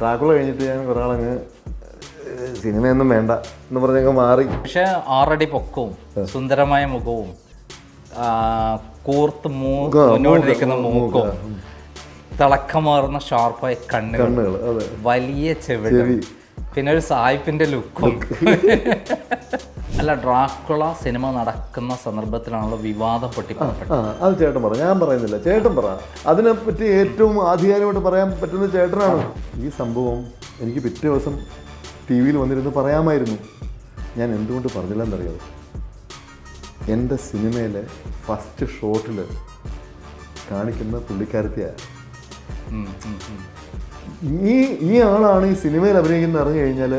Dracula കഴിഞ്ഞിട്ട് ഞാൻ കുറേ ആളങ്ങ് സിനിമയൊന്നും വേണ്ട എന്ന് പറഞ്ഞങ്ങ് മാറി. പക്ഷെ ആറടി പൊക്കവും സുന്ദരമായ മുഖവും കൂർത്ത് മൂ മുന്നോട്ടിരിക്കുന്ന മൂക്കും തിളക്കമാർന്ന ഷാർപ്പായ കണ്ണുകൾ കണ്ണുകൾ വലിയ ചെവി. പിന്നെ ഒരു സായിപ്പിന്റെ ലുക്കും. അല്ല ഡ്രാക്കുള സിനിമ നടക്കുന്ന സന്ദർഭത്തിലാണല്ലോ വിവാദം പൊട്ടിപ്പുറപ്പെട്ടത് അത് ചേട്ടൻ പറ ഞാൻ പറയുന്നില്ല. ചേട്ടൻ പറ. അതിനെ പറ്റി ഏറ്റവും ആധികാരികമായിട്ട് പറയാൻ പറ്റുന്ന ചേട്ടനാണ്. ഈ സംഭവം എനിക്ക് പിറ്റേ ദിവസം ടി വിയിൽ വന്നിരുന്ന് പറയാമായിരുന്നു. ഞാൻ എന്തുകൊണ്ട് പറഞ്ഞില്ലെന്നറിയാമോ എന്റെ സിനിമയിലെ ഫസ്റ്റ് ഷോട്ടിൽ കാണിക്കുന്ന പുള്ളിക്കാരത്തിയാണ്. ഈ ഈ ആളാണ് ഈ സിനിമയിൽ അഭിനയിക്കുന്ന അറിഞ്ഞു കഴിഞ്ഞാൽ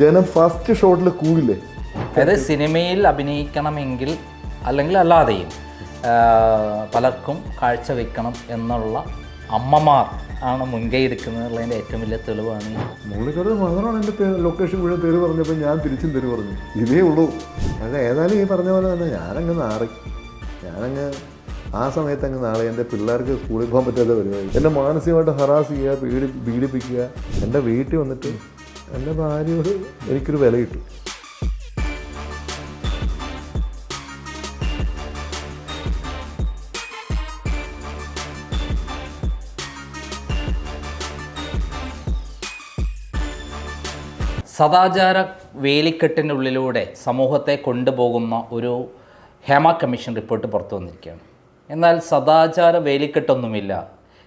ജനം ഫസ്റ്റ് ഷോട്ടിൽ കൂടില്ലേ? അതായത് സിനിമയിൽ അഭിനയിക്കണമെങ്കിൽ അല്ലെങ്കിൽ അല്ലാതെയും പലർക്കും കാഴ്ച വെക്കണം എന്നുള്ള അമ്മമാർ ആണ് മുൻകൈ എടുക്കുന്നതിന്റെ ഏറ്റവും വലിയ തെളിവാണ് ഈ മുള്ളിക്കട മാത്രമാണ് എന്റെ ലൊക്കേഷൻ മുഴുവൻ പേര് പറഞ്ഞപ്പോൾ ഞാൻ തിരിച്ചും തെരു പറഞ്ഞു. ഇതേ ഉള്ളൂ. അത് ഏതായാലും ഈ പറഞ്ഞ പോലെ തന്നെ ഞാനങ്ങ് നാറി. ഞാനങ്ങ് ആ സമയത്ത് അങ്ങ് നാളെ എന്റെ പിള്ളേർക്ക് സ്കൂളിൽ പോകാൻ പറ്റാത്ത പരിപാടി. എന്നെ മാനസികമായിട്ട് ഹറാസ് ചെയ്യുക പീഡി പീഡിപ്പിക്കുക. എന്റെ വീട്ടിൽ വന്നിട്ട് എന്റെ ഭാര്യയോട് എനിക്കൊരു വില കിട്ടും. സദാചാര വേലിക്കെട്ടിനുള്ളിലൂടെ സമൂഹത്തെ കൊണ്ടുപോകുന്ന ഒരു ഹേമ കമ്മീഷൻ റിപ്പോർട്ട് പുറത്തു വന്നിരിക്കുകയാണ്. എന്നാൽ സദാചാര വേലിക്കെട്ടൊന്നുമില്ല.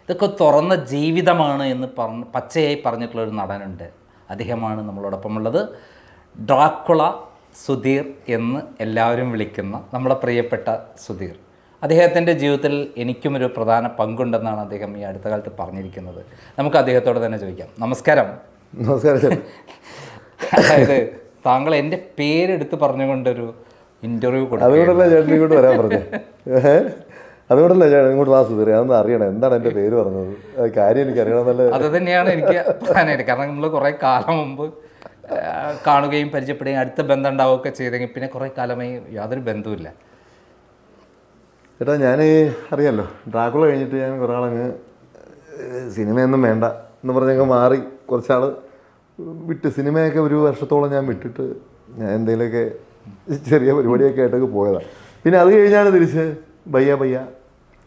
ഇതൊക്കെ തുറന്ന ജീവിതമാണ് എന്ന് പറഞ്ഞ് പച്ചയായി പറഞ്ഞിട്ടുള്ള ഒരു നടനുണ്ട്. അദ്ദേഹമാണ് നമ്മളോടൊപ്പം ഉള്ളത് ഡ്രാക്കുള സുധീർ എന്ന് എല്ലാവരും വിളിക്കുന്ന നമ്മുടെ പ്രിയപ്പെട്ട സുധീർ. അദ്ദേഹത്തിന്റെ ജീവിതത്തിൽ എനിക്കും ഒരു പ്രധാന പങ്കുണ്ടെന്നാണ് അദ്ദേഹം ഈ അടുത്ത കാലത്ത് പറഞ്ഞിരിക്കുന്നത്. നമുക്ക് അദ്ദേഹത്തോട് തന്നെ ചോദിക്കാം. നമസ്കാരം. നമസ്കാരം അതായത് താങ്കൾ എന്റെ പേരെടുത്ത് പറഞ്ഞുകൊണ്ടൊരു ഇന്റർവ്യൂ കൊടുക്കും അതുകൊണ്ടല്ല ചേട്ടൻ ഇങ്ങോട്ട് വരാൻ പറഞ്ഞു? അതുകൊണ്ടല്ല ചേട്ടൻ ഇങ്ങോട്ട് വാ സുധീർ അതൊന്നും അറിയണം. എന്താണ് എന്റെ പേര് പറഞ്ഞത്? അത് കാര്യം എനിക്ക് അറിയണമെന്നല്ല അത് തന്നെയാണ് എനിക്ക് പറയാനായിട്ട്. കാരണം നമ്മൾ കുറേ കാലം മുമ്പ് കാണുകയും പരിചയപ്പെടുകയും അടുത്ത ബന്ധം ഉണ്ടാവുകയൊക്കെ ചെയ്തെങ്കിൽ പിന്നെ കുറേ കാലമായി യാതൊരു ബന്ധവുമില്ല. ചേട്ടാ ഞാൻ അറിയാമല്ലോ ഡ്രാക്കുള കഴിഞ്ഞിട്ട് ഞാൻ കുറേ ആളങ്ങ് സിനിമയൊന്നും വേണ്ട എന്ന് പറഞ്ഞങ്ങ് മാറി കുറച്ചാൾ വിട്ട് സിനിമയൊക്കെ ഒരു വർഷത്തോളം ഞാൻ വിട്ടിട്ട് ഞാൻ എന്തെങ്കിലുമൊക്കെ ചെറിയ പരിപാടിയൊക്കെ ആയിട്ടൊക്കെ പോയതാണ് പിന്നെ അത് കഴിഞ്ഞാണ് തിരിച്ച് ബയ്യ ബയ്യ.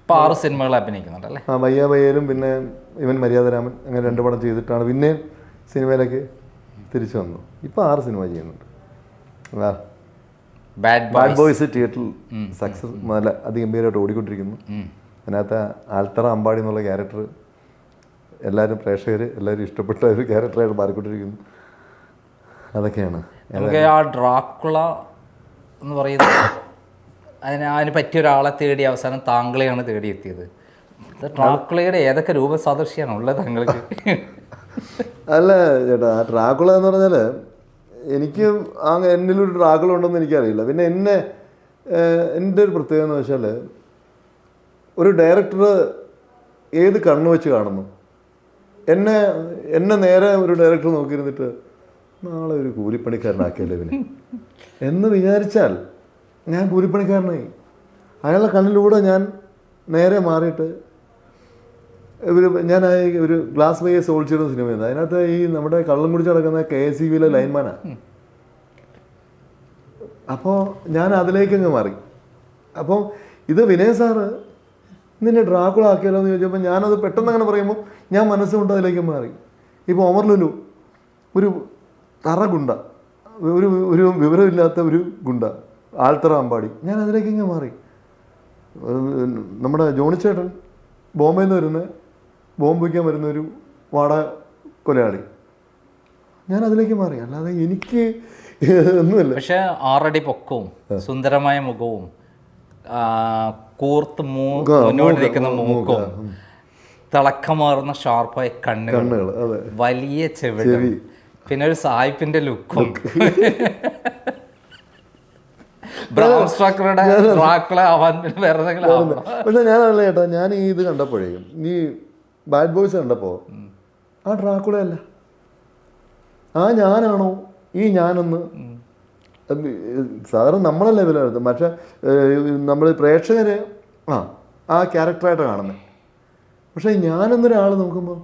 ഇപ്പോൾ ആറ് സിനിമകൾ അഭിനയിക്കുന്നുണ്ട് അല്ലേ ആ ബയ്യ ബയ്യയിലും പിന്നെ ഇവൻ മര്യാദരാമൻ അങ്ങനെ രണ്ട് പടം ചെയ്തിട്ടാണ് പിന്നെ സിനിമയിലേക്ക് തിരിച്ചു വന്നു. ഇപ്പോൾ ആറ് സിനിമ ചെയ്യുന്നുണ്ട്. ആ ബാഡ് ബോയ്സ് തിയേറ്ററിൽ സക്സസ് നല്ല അതിഗംഭീരമായിട്ട് ഓടിക്കൊണ്ടിരിക്കുന്നു. അതിനകത്ത് ആൽത്തറ അമ്പാടി എന്നുള്ള ക്യാരക്ടർ എല്ലാവരും പ്രേക്ഷകർ എല്ലാവരും ഇഷ്ടപ്പെട്ട ഒരു ക്യാരക്ടറായിട്ട് മാറിക്കൊണ്ടിരിക്കുന്നു. അതൊക്കെയാണ്. നമുക്ക് ആ ഡ്രാക്കുള എന്ന് പറയുന്നത് അതിന് അതിന് പറ്റിയ ഒരാളെ തേടി അവസാനം താങ്കളെയാണ് തേടിയെത്തിയത്. എത്തിയത് ഡ്രാക്കുളയുടെ ഏതൊക്കെ രൂപ സാദൃശ്യമാണ് ഉള്ളത് താങ്കൾക്ക്? അല്ല ചേട്ടാ ആ ഡ്രാക്കുള എന്ന് പറഞ്ഞാൽ എനിക്ക് ആ എന്നിലൊരു ഡ്രാക്കുള ഉണ്ടെന്ന് എനിക്കറിയില്ല. പിന്നെ എന്നെ എന്റെ ഒരു പ്രത്യേകത എന്ന് വെച്ചാൽ ഒരു ഡയറക്ടർ ഏത് കണ്ണു വെച്ച് കാണുന്നു? എന്നെ എന്നെ നേരെ ഒരു ഡയറക്ടർ നോക്കിയിരുന്നിട്ട് നാളെ ഒരു കൂലിപ്പണിക്കാരനാക്കിയല്ലേ ഇവനെ എന്ന് വിചാരിച്ചാൽ ഞാൻ കൂലിപ്പണിക്കാരനായി. അയാളുടെ കണ്ണിലൂടെ ഞാൻ നേരെ മാറിയിട്ട് ഒരു ഞാൻ ഒരു ഗ്ലാസ് വൈ സോൾജിയർ സിനിമ ചെയ്യുന്നത് അതിനകത്ത് ഈ നമ്മുടെ കള്ളം കുടിച്ച് നടക്കുന്ന കെ എസ് സി ബിയിലെ ലൈൻമാനാണ് അപ്പോൾ ഞാൻ അതിലേക്കങ്ങ് മാറി. അപ്പോൾ ഇത് വിനയ് സാറ് നിന്നെ ഡ്രാക്കുള ആക്കിയാലോ എന്ന് ചോദിച്ചപ്പോൾ ഞാനത് പെട്ടെന്ന് അങ്ങനെ പറയുമ്പോൾ ഞാൻ മനസ്സുകൊണ്ട് അതിലേക്ക് മാറി. ഇപ്പോൾ ഒമർ ലുലു ഒരു തറ ഗുണ്ട ഒരു ഒരു വിവരമില്ലാത്ത ഒരു ഗുണ്ട ആൾത്തറ അമ്പാടി ഞാൻ അതിലേക്ക് ഇങ്ങനെ മാറി. നമ്മുടെ ജോണിച്ചേട്ടൻ ബോംബെയിൽ നിന്ന് വരുന്ന ബോംബ് വയ്ക്കാൻ വരുന്ന ഒരു വാട കൊലയാളി. ഞാൻ അതിലേക്ക് മാറി. അല്ലാതെ എനിക്ക് ഒന്നുമില്ല. പക്ഷേ ആറടി പൊക്കവും സുന്ദരമായ മുഖവും കൂർത്ത് മൂ മുന്നോട്ടിരിക്കുന്ന മൂക്കും. തിളക്കമാർന്ന ഷാർപ്പായ കണ്ണുകൾ. വലിയ ചെവിടും. പിന്നെ ഒരു സായിപ്പിന്റെ ലുക്കും. പക്ഷെ ഞാനല്ല ചേട്ടാ ഞാൻ ഈ ഇത് കണ്ടപ്പോഴേ ഈ ബാഡ് ബോയ്സ് കണ്ടപ്പോ ആ ഡ്രാക്കുള അല്ല ആ ഞാനാണോ ഈ ഞാനെന്ന് സാധാരണ നമ്മളെ ലെവലായിരുന്നു പക്ഷെ നമ്മൾ പ്രേക്ഷകരെ ആ ആ ക്യാരക്ടറായിട്ട് കാണുന്നത് പക്ഷേ ഞാനെന്നൊരാൾ നോക്കുമ്പോൾ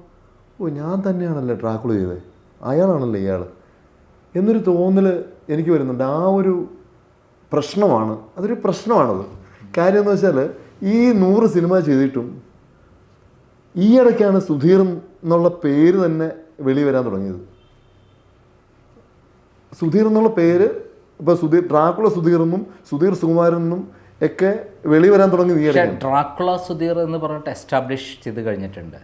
ഓ ഞാൻ തന്നെയാണല്ലേ ട്രാക്കിൾ ചെയ്തത് അയാളാണല്ലോ ഇയാൾ എന്നൊരു തോന്നൽ എനിക്ക് വരുന്നുണ്ട്. ആ ഒരു പ്രശ്നമാണ്. അതൊരു പ്രശ്നമാണത്. കാര്യം എന്ന് വെച്ചാൽ ഈ നൂറ് സിനിമ ചെയ്തിട്ടും ഈ ഇടയ്ക്കാണ് സുധീർ എന്നുള്ള പേര് തന്നെ വെളി വരാൻ തുടങ്ങിയത്. സുധീർ എന്നുള്ള പേര് ഇപ്പോൾ സുധീർ ഡ്രാക്കുള സുധീർ എന്നും സുധീർ സുകുമാരൻ എന്നും ഒക്കെ വെളി വരാൻ തുടങ്ങി പക്ഷേ ഡ്രാക്കുള സുധീർ എന്ന് പറഞ്ഞിട്ട് എസ്റ്റാബ്ലിഷ് ചെയ്ത് കഴിഞ്ഞിട്ടുണ്ട്.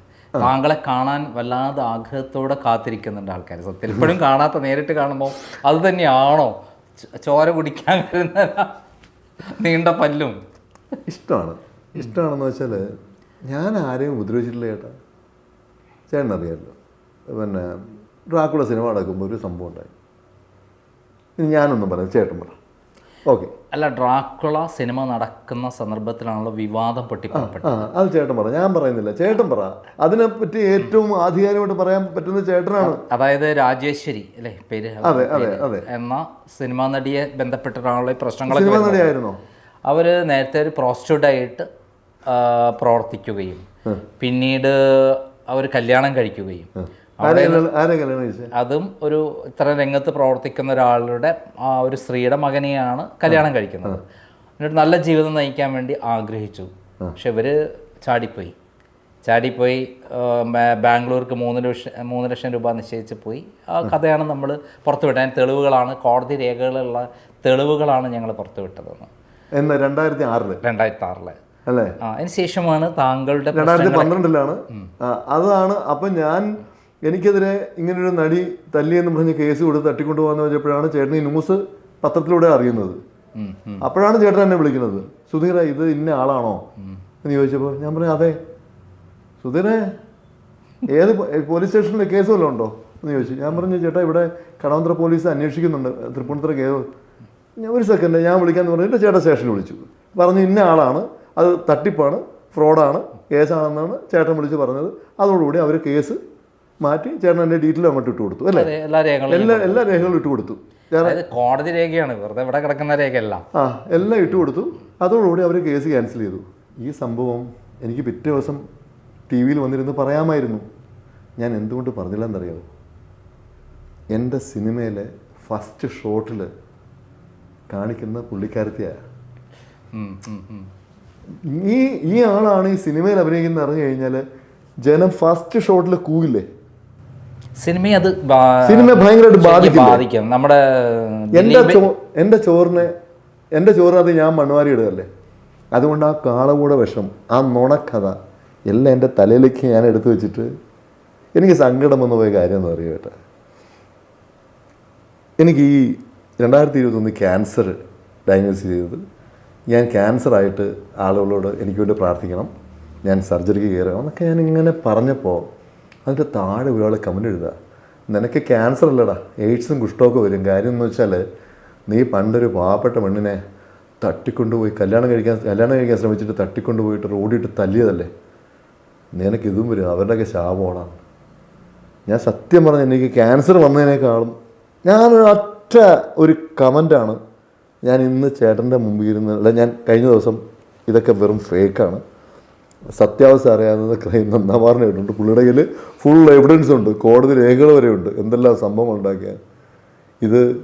താങ്കളെ കാണാൻ വല്ലാതെ ആഗ്രഹത്തോടെ കാത്തിരിക്കുന്നുണ്ട് ആൾക്കാർ സത്യം ഇപ്പോഴും കാണാത്ത നേരിട്ട് കാണുമ്പോൾ അത് തന്നെയാണോ? ചോര കുടിക്കാൻ വരുന്ന നീണ്ട പല്ലും. ഇഷ്ടമാണ്. ഇഷ്ടമാണെന്ന് വെച്ചാൽ ഞാൻ ആരെയും ഉപദ്രവിച്ചിട്ടില്ല ചേട്ടാ. ചേട്ടനറിയാമല്ലോ പിന്നെ ഡ്രാക്കുള സിനിമ നടക്കുമ്പോൾ ഒരു സംഭവം ഉണ്ടായി. ഞാനൊന്നും പറയാം ചേട്ടൻ പറ. ഓക്കെ. അല്ല ഡ്രാക്കുള സിനിമ നടക്കുന്ന സന്ദർഭത്തിലാണല്ലോ വിവാദം പൊട്ടിപ്പുറപ്പെട്ടത്. അത് ചേട്ടൻ പറ. ഞാൻ പറയുന്നില്ല. ചേട്ടൻ പറ. അതിനെപ്പറ്റി ഏറ്റവും ആധികാരികമായിട്ട് പറയാൻ പറ്റുന്ന ചേട്ടനാണ്. അതായത് രാജേശ്വരി അല്ലേ? പേര് അതെ അതെ അതെ. എന്ന സിനിമാ നടിയെ ബന്ധപ്പെട്ടിട്ടാണല്ലോ ഈ പ്രശ്നങ്ങൾ സിനിമ. നടിയായിരുന്നോ? അവർ നേരത്തെ ഒരു പ്രോസ്റ്റിറ്റ്യൂട്ടായിട്ട് പ്രവർത്തിക്കുകയും പിന്നീട് അവർ കല്യാണം കഴിക്കുകയും അതും ഒരു ഇത്ര രംഗത്ത് പ്രവർത്തിക്കുന്ന ഒരാളുടെ ആ ഒരു സ്ത്രീയുടെ മകനെയാണ് കല്യാണം കഴിക്കുന്നത്. എന്നിട്ട് നല്ല ജീവിതം നയിക്കാൻ വേണ്ടി ആഗ്രഹിച്ചു. പക്ഷെ ഇവർ ചാടിപ്പോയി. ചാടിപ്പോയി ബാംഗ്ലൂർക്ക് മൂന്ന് ലക്ഷം മൂന്ന് ലക്ഷം രൂപ നിശ്ചയിച്ച് പോയി. ആ കഥയാണ് നമ്മൾ പുറത്തുവിട്ടത്. തെളിവുകളാണ് കോടതി രേഖകളുള്ള തെളിവുകളാണ് ഞങ്ങൾ പുറത്തുവിട്ടതെന്ന്. എന്ന് രണ്ടായിരത്തി ആറിൽ രണ്ടായിരത്തി ആറിൽ അല്ലേ? അതിനുശേഷമാണ് അതിന് ശേഷമാണ് താങ്കളുടെ രണ്ടായിരത്തി പന്ത്രണ്ടിലാണ്. അതാണ് അപ്പം ഞാൻ എനിക്കെതിരെ ഇങ്ങനൊരു നടി തല്ലിയെന്ന് പറഞ്ഞ് കേസ് കൊടുത്ത് തട്ടിക്കൊണ്ടു പോകാന്ന് വെച്ചപ്പോഴാണ് ചേട്ടൻ ഈ ന്യൂസ് പത്രത്തിലൂടെ അറിയുന്നത്. അപ്പോഴാണ് ചേട്ടൻ എന്നെ വിളിക്കുന്നത്. സുധീറ ഇത് ഇന്ന ആളാണോ? എന്ന് ചോദിച്ചപ്പോൾ ഞാൻ പറഞ്ഞു അതെ. സുധീറെ ഏത് പോലീസ് സ്റ്റേഷനിൽ കേസ് വല്ലതും ഉണ്ടോ? എന്ന് ചോദിച്ചു. ഞാൻ പറഞ്ഞു ചേട്ടാ ഇവിടെ കടവന്ത്ര പോലീസ് അന്വേഷിക്കുന്നുണ്ട്. തൃപ്പൂണിത്തുറ കേസ് ഞാൻ ഒരു സെക്കൻഡ് ഞാൻ വിളിക്കാന്ന് പറഞ്ഞിട്ട് ചേട്ടൻ സ്റ്റേഷനിൽ വിളിച്ചു. പറഞ്ഞു ഇന്ന ആളാണ്. അത് തട്ടിപ്പാണ് ഫ്രോഡാണ് കേസാണെന്നാണ് ചേട്ടൻ വിളിച്ച് പറഞ്ഞത്. അതോടുകൂടി അവർ കേസ് മാറ്റി ചേട്ടൻ എന്റെ ഡീറ്റെയിൽ അങ്ങോട്ട് ഇട്ട് കൊടുത്തു അല്ലേ? എല്ലാ രേഖകളും എല്ലാ എല്ലാ രേഖകളും ഇട്ട് കൊടുത്തു. കോടതി രേഖയാണ് വെറുതെ ഇവിടെ കിടക്കുന്ന രേഖയല്ല. ആ എല്ലാം ഇട്ട് കൊടുത്തു. അതോടുകൂടി അവർ കേസ് ക്യാൻസൽ ചെയ്തു. ഈ സംഭവം എനിക്ക് പിറ്റേ ദിവസം ടി വിയിൽ വന്നിരുന്ന് പറയാമായിരുന്നു. ഞാൻ എന്തുകൊണ്ട് പറഞ്ഞില്ല എന്നറിയാമോ എന്റെ സിനിമയിലെ ഫസ്റ്റ് ഷോട്ടിൽ കാണിക്കുന്ന പുള്ളിക്കാരത്തിയാണ്. ഈ ഈ ആളാണ് ഈ സിനിമയിൽ അഭിനയിക്കുന്നത് അറിഞ്ഞു കഴിഞ്ഞാൽ ജനം ഫസ്റ്റ് ഷോട്ടിൽ കൂവില്ലേ? സിനിമയെ അത് സിനിമയെ ഭയങ്കരമായിട്ട് ബാധിക്കും ബാധിക്കും. നമ്മുടെ എന്റെ എന്റെ എന്റെ ചോറിനെ എന്റെ ചോറിനകത്ത് ഞാൻ മണ്ണുവാരി ഇടുകയല്ലേ? അതുകൊണ്ട് ആ കാളകൂട വിഷം ആ നുണക്കഥ എല്ലാം എന്റെ തലയിലേക്ക് ഞാൻ എടുത്തു വെച്ചിട്ട് എനിക്ക് സങ്കടം വന്നു പോയ കാര്യം എന്ന് പറയുക കേട്ടോ. എനിക്ക് ഈ രണ്ടായിരത്തി ഇരുപത്തൊന്ന് ക്യാൻസർ ഡയഗ്നോസ് ചെയ്തത് ഞാൻ ക്യാൻസറായിട്ട് ആളുകളോട് എനിക്ക് വേണ്ടി പ്രാർത്ഥിക്കണം. ഞാൻ സർജറിക്ക് കയറുക എന്നൊക്കെ ഞാൻ ഇങ്ങനെ പറഞ്ഞപ്പോൾ അതിന്റെ താഴെ ഒരാൾ കമന്റ് എഴുതുക നിനക്ക് ക്യാൻസർ അല്ലടാ. എയ്ഡ്സും കുഷ്ടമൊക്കെ വരും. കാര്യം എന്ന് വെച്ചാൽ നീ പണ്ടൊരു പാവപ്പെട്ട പെണ്ണിനെ തട്ടിക്കൊണ്ടുപോയി കല്യാണം കഴിക്കാൻ കല്യാണം കഴിക്കാൻ ശ്രമിച്ചിട്ട് തട്ടിക്കൊണ്ടുപോയിട്ട് റോഡിട്ട് തല്ലിയതല്ലേ? നിനക്ക് ഇതും വരും. അവരുടെയൊക്കെ ശാപമാണ്. ഞാൻ സത്യം പറഞ്ഞ എനിക്ക് ക്യാൻസർ വന്നതിനേക്കാളും ഞാനൊരു ഒറ്റ ഒരു കമന്റാണ് ഞാൻ ഇന്ന് ചേട്ടന്റെ മുമ്പിൽ ഇരുന്ന് അല്ല ഞാൻ കഴിഞ്ഞ ദിവസം ഇതൊക്കെ വെറും ഫേക്കാണ് സത്യാവസ്ഥ അറിയാവുന്നത് ക്രൈം നന്നാവാറിന് ഇട്ടുണ്ട് പുള്ളിയുടെ കയ്യിൽ ഫുൾ എവിഡൻസ് ഉണ്ട്. കോടതി രേഖകൾ വരെ ഉണ്ട്. എന്തെല്ലാം സംഭവം ഉണ്ടാക്കിയ. ഇത്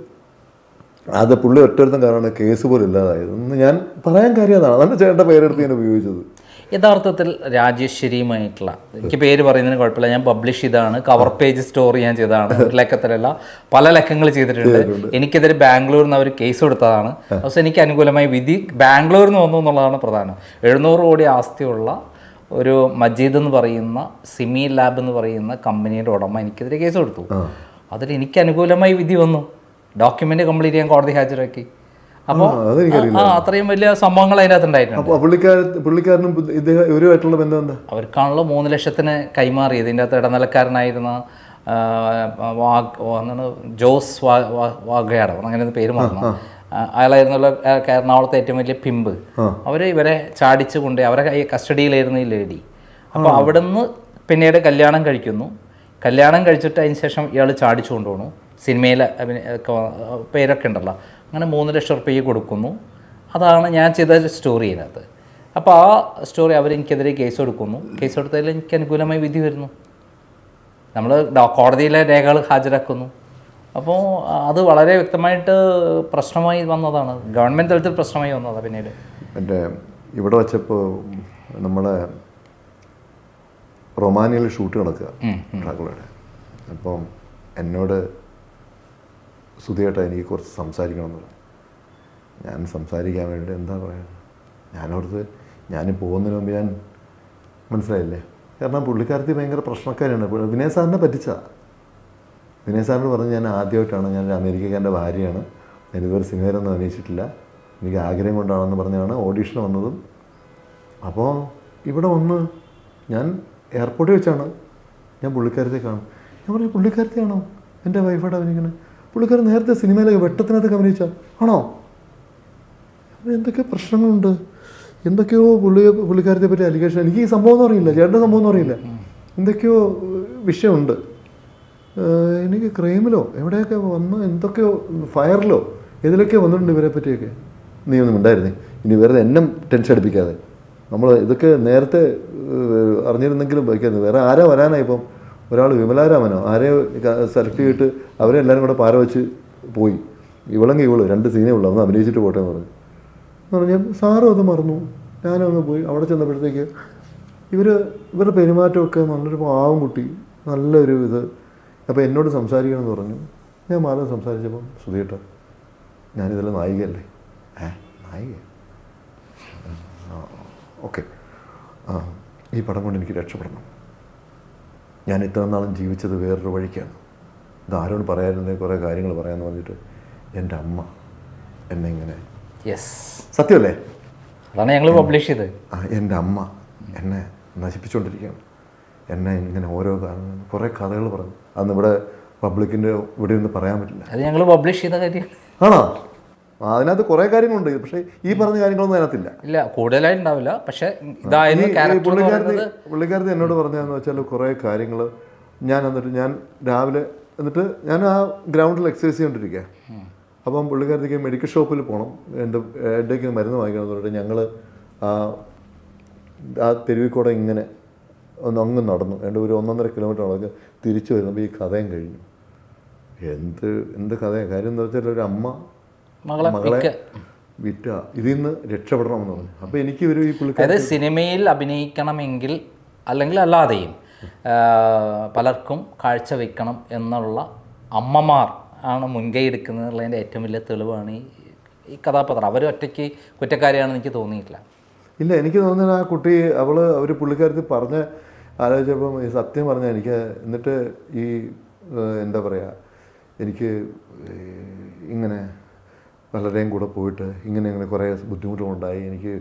അത് പുള്ളി ഒറ്റൊരുത്തം കാരണമാണ് കേസ് പോലും ഇല്ലാതായത്. എന്ന് ഞാൻ പറയാൻ കാര്യം അതാണ്. അതാണ് ചേട്ടന്റെ പേരെടുത്ത് ഞാൻ ഉപയോഗിച്ചത്. യഥാർത്ഥത്തിൽ രാജേശ്വരിയുമായിട്ടുള്ള എനിക്ക് പേര് പറയുന്നതിന് കുഴപ്പമില്ല ഞാൻ പബ്ലിഷ് ചെയ്താണ് കവർ പേജ് സ്റ്റോറി ഞാൻ ചെയ്തതാണ് ഒരു ലക്കത്തിലല്ല പല ലക്കങ്ങൾ ചെയ്തിട്ടുണ്ട്. എനിക്കെതിരെ ബാംഗ്ലൂരിൽ നിന്ന് അവർ കേസ് കൊടുത്തതാണ്. പക്ഷെ എനിക്ക് അനുകൂലമായി വിധി ബാംഗ്ലൂരിൽ നിന്ന് വന്നു എന്നുള്ളതാണ് പ്രധാനം. എഴുന്നൂറ് കോടി ആസ്തിയുള്ള ഒരു മജീദ് എന്ന് പറയുന്ന സിമി ലാബ് എന്ന് പറയുന്ന കമ്പനിയുടെ ഉടമ എനിക്കെതിരെ കേസ് കൊടുത്തു. അതിൽ എനിക്ക് അനുകൂലമായി വിധി വന്നു. ഡോക്യുമെന്റ് കംപ്ലീറ്റ് ചെയ്യാൻ കോടതി ഹാജരാക്കി. അപ്പോൾ. അത്രയും വലിയ സംഭവങ്ങൾ അതിനകത്ത് ഉണ്ടായിട്ടുണ്ട് അവർക്കാണല്ലോ മൂന്ന് ലക്ഷത്തിന് കൈമാറി. ഇതിന്റെ അകത്ത് ഇടനിലക്കാരനായിരുന്ന എന്താണ് ജോസ് വാഗയാടോ അങ്ങനെ പേര് മറന്നു. ആ, അയാളായിരുന്നല്ലോ എറണാകുളത്തെ ഏറ്റവും വലിയ പിമ്പ്. അവർ ഇവരെ ചാടിച്ചു കൊണ്ട് അവരെ കസ്റ്റഡിയിലായിരുന്നു ഈ ലേഡി. അപ്പോൾ അവിടുന്ന് പിന്നീട് കല്യാണം കഴിക്കുന്നു. കല്യാണം കഴിച്ചിട്ട് അതിന് ശേഷം ഇയാൾ ചാടിച്ചു കൊണ്ടുപോകണു സിനിമയിൽ പേരൊക്കെ ഉണ്ടല്ലോ. അങ്ങനെ മൂന്ന് ലക്ഷം റുപ്യ കൊടുക്കുന്നു. അതാണ് ഞാൻ ചെയ്ത സ്റ്റോറി അതിനകത്ത് അപ്പോൾ ആ സ്റ്റോറി അവരെനിക്കെതിരെ കേസ് കൊടുക്കുന്നു കേസ് കൊടുത്തതിൽ എനിക്ക് അനുകൂലമായി വിധി വരുന്നു. നമ്മൾ കോടതിയിലെ രേഖകൾ ഹാജരാക്കുന്നു. അപ്പോൾ അത് വളരെ വ്യക്തമായിട്ട് പ്രശ്നമായി വന്നതാണ്. ഗവൺമെന്റ് തലത്തിൽ പ്രശ്നമായി വന്നതാണ് പിന്നീട്. എന്റെ ഇവിടെ വച്ചപ്പോൾ നമ്മളെ റൊമാനിയയിൽ ഷൂട്ട് നടക്കുക ഡ്രാഗുളയുടെ അപ്പം എന്നോട് സുധിയേട്ടാ എനിക്ക് കുറച്ച് സംസാരിക്കണം എന്ന് പറഞ്ഞു ഞാൻ സംസാരിക്കാൻ വേണ്ടി എന്താ പറയുക ഞാനോർത്ത് ഞാൻ പോകുന്നതിന് മുമ്പ് ഞാൻ മനസ്സിലായില്ലേ? കാരണം പുള്ളിക്കാരത്തി ഭയങ്കര പ്രശ്നക്കാരാണ് വിനയ സാറിനെ പറ്റിച്ചാ. വിനയ സാറിന് പറഞ്ഞ് ഞാൻ ആദ്യമായിട്ടാണ് ഞാൻ അമേരിക്കക്കാരന്റെ ഭാര്യയാണ്. ഞാനിതുവരെ സിനിമയിലൊന്നും അഭിനയിച്ചിട്ടില്ല. എനിക്ക് ആഗ്രഹം കൊണ്ടാണെന്ന് പറഞ്ഞാണ് ഓഡീഷൻ വന്നതും. അപ്പോൾ ഇവിടെ വന്ന് ഞാൻ എയർപോർട്ടിൽ വെച്ചാണ് ഞാൻ പുള്ളിക്കാരത്തെ കാണും. ഞാൻ പറഞ്ഞു പുള്ളിക്കാരത്തെയാണോ? എന്റെ വൈഫായിട്ട് അഭിനയിക്കുന്നത് പുള്ളിക്കാരൻ നേരത്തെ സിനിമയിലൊക്കെ വെട്ടത്തിനകത്തൊക്കെ അഭിനയിച്ച ആണോ? എന്തൊക്കെ പ്രശ്നങ്ങളുണ്ട്? എന്തൊക്കെയോ പുള്ളിയെ പുള്ളിക്കാരത്തെ പറ്റി അലിഗേഷൻ എനിക്ക് ഈ സംഭവം ഒന്നും അറിയില്ല. ചേട്ടന്റെ സംഭവം ഒന്നും അറിയില്ല. എന്തൊക്കെയോ വിഷയമുണ്ട്. എനിക്ക് ക്രൈമിലോ എവിടെയൊക്കെ വന്ന് എന്തൊക്കെയോ ഫയറിലോ ഇതിലൊക്കെ വന്നിട്ടുണ്ട് ഇവരെ പറ്റിയൊക്കെ. നീ ഒന്നും ഉണ്ടായിരുന്നേ ഇനി വേറെ എന്നെ ടെൻഷൻ അടിപ്പിക്കാതെ. നമ്മൾ ഇതൊക്കെ നേരത്തെ അറിഞ്ഞിരുന്നെങ്കിലും വയ്ക്കുന്നത് വേറെ ആരാ വരാനായി ഇപ്പം? ഒരാൾ വിമലാരാമനോ ആരെ സെലക്ട് ചെയ്തിട്ട് അവരെ എല്ലാവരും കൂടെ പാര വെച്ച് പോയി. ഇവളെങ്കിൽ ഇവൾ രണ്ട് സീനേ ഉള്ളൂ അന്ന് അഭിനയിച്ചിട്ട് പോട്ടെ എന്ന് പറഞ്ഞു. എന്ന് പറഞ്ഞാൽ സാറും അത് മറന്നു. ഞാനും അങ്ങ് പോയി. അവിടെ ചെന്നപ്പോഴത്തേക്ക് ഇവർ ഇവരുടെ പെരുമാറ്റമൊക്കെ നല്ലൊരു പാവം കുട്ടി നല്ലൊരു ഇത്. അപ്പോൾ എന്നോട് സംസാരിക്കണം എന്ന് പറഞ്ഞു. ഞാൻ മാല സംസാരിച്ചപ്പം സുധീട്ട ഞാനിതിലെ നായികയല്ലേ? ഏ നായിക ഓക്കെ. ആ ഈ പടം കൊണ്ട് എനിക്ക് രക്ഷപ്പെടണം. ഞാൻ ഇത്ര നാളും ജീവിച്ചത് വേറൊരു വഴിക്കാണ്. ഇത് ആരോട് പറയാനിരുന്നേ കുറേ കാര്യങ്ങൾ പറയാമെന്ന് പറഞ്ഞിട്ട് എന്റെ അമ്മ എന്നെ ഇങ്ങനെ യെസ് സത്യമല്ലേ? അതാണ് ഞങ്ങൾ പബ്ലിഷ് ചെയ്തത്. ആ എന്റെ അമ്മ എന്നെ നശിപ്പിച്ചുകൊണ്ടിരിക്കുകയാണ്. എന്നെ ഇങ്ങനെ ഓരോ കാരണം കുറേ കഥകൾ പറഞ്ഞു. അന്ന് ഇവിടെ പബ്ലിക്കിന്റെ ഇവിടെ ഒന്ന് പറയാൻ പറ്റില്ല. അത് ഞങ്ങൾ പബ്ലിഷ് ചെയ്ത കാര്യം ആണോ? അതിനകത്ത് കുറേ കാര്യങ്ങളുണ്ട്. പക്ഷേ ഈ പറഞ്ഞ കാര്യങ്ങളൊന്നും അതിനകത്തില്ല. ഇല്ല കൂടുതലായിട്ടുണ്ടാവില്ല. പക്ഷെ ഇതായിരുന്നു പുള്ളിക്കാരത്തി പുള്ളിക്കാരത്തി എന്നോട് പറഞ്ഞതെന്ന് വെച്ചാൽ കുറേ കാര്യങ്ങൾ ഞാൻ എന്നിട്ട് ഞാൻ രാവിലെ എന്നിട്ട് ഞാൻ ആ ഗ്രൗണ്ടിൽ എക്സസൈസ് ചെയ്തുകൊണ്ടിരിക്കുക അപ്പം പുള്ളിക്കാരത്തേക്ക് മെഡിക്കൽ ഷോപ്പിൽ പോകണം എന്റെ എന്റെക്ക് മരുന്ന് വാങ്ങിക്കണം എന്ന് പറഞ്ഞിട്ട് ഞങ്ങൾ ആ ആ തെരുവിൽ കൂടെ ഇങ്ങനെ ഒന്ന് അങ്ങ് നടന്നു. എന്റെ ഒരു ഒന്നൊന്നര കിലോമീറ്റർ നടക്കുക തിരിച്ചു വരുമ്പോൾ ഈ കഥയും കഴിഞ്ഞു. എന്ത് എന്ത് കഥയാണ് കാര്യം എന്താ വെച്ചാൽ ഒരു അമ്മ മകളെ വിറ്റ. ഇതിൽ നിന്ന് രക്ഷപ്പെടണമെന്ന് പറഞ്ഞു. അപ്പോൾ എനിക്ക് ഒരു ഈ സിനിമയിൽ അഭിനയിക്കണമെങ്കിൽ അല്ലെങ്കിൽ അല്ലാതെയും പലർക്കും കാഴ്ച വെക്കണം എന്നുള്ള അമ്മമാർ ആണ് മുൻകൈ എടുക്കുന്നതിനുള്ളതിന്റെ ഏറ്റവും വലിയ തെളിവാണ് ഈ ഈ കഥാപാത്രം. അവർ ഒറ്റയ്ക്ക് കുറ്റക്കാരിയാണെന്ന് എനിക്ക് തോന്നിയിട്ടില്ല. ഇല്ല എനിക്ക് തോന്നുന്നത് ആ കുട്ടി അവൾ അവർ പുള്ളിക്കാരത്തിൽ പറഞ്ഞ ആലോചിച്ചപ്പം ഈ സത്യം പറഞ്ഞ എനിക്ക് എന്നിട്ട് ഈ എന്താ പറയുക എനിക്ക് ഇങ്ങനെ പലരെയും കൂടെ പോയിട്ട് ഇങ്ങനെ ഇങ്ങനെ കുറേ ബുദ്ധിമുട്ടുകളുണ്ടായി. എനിക്ക്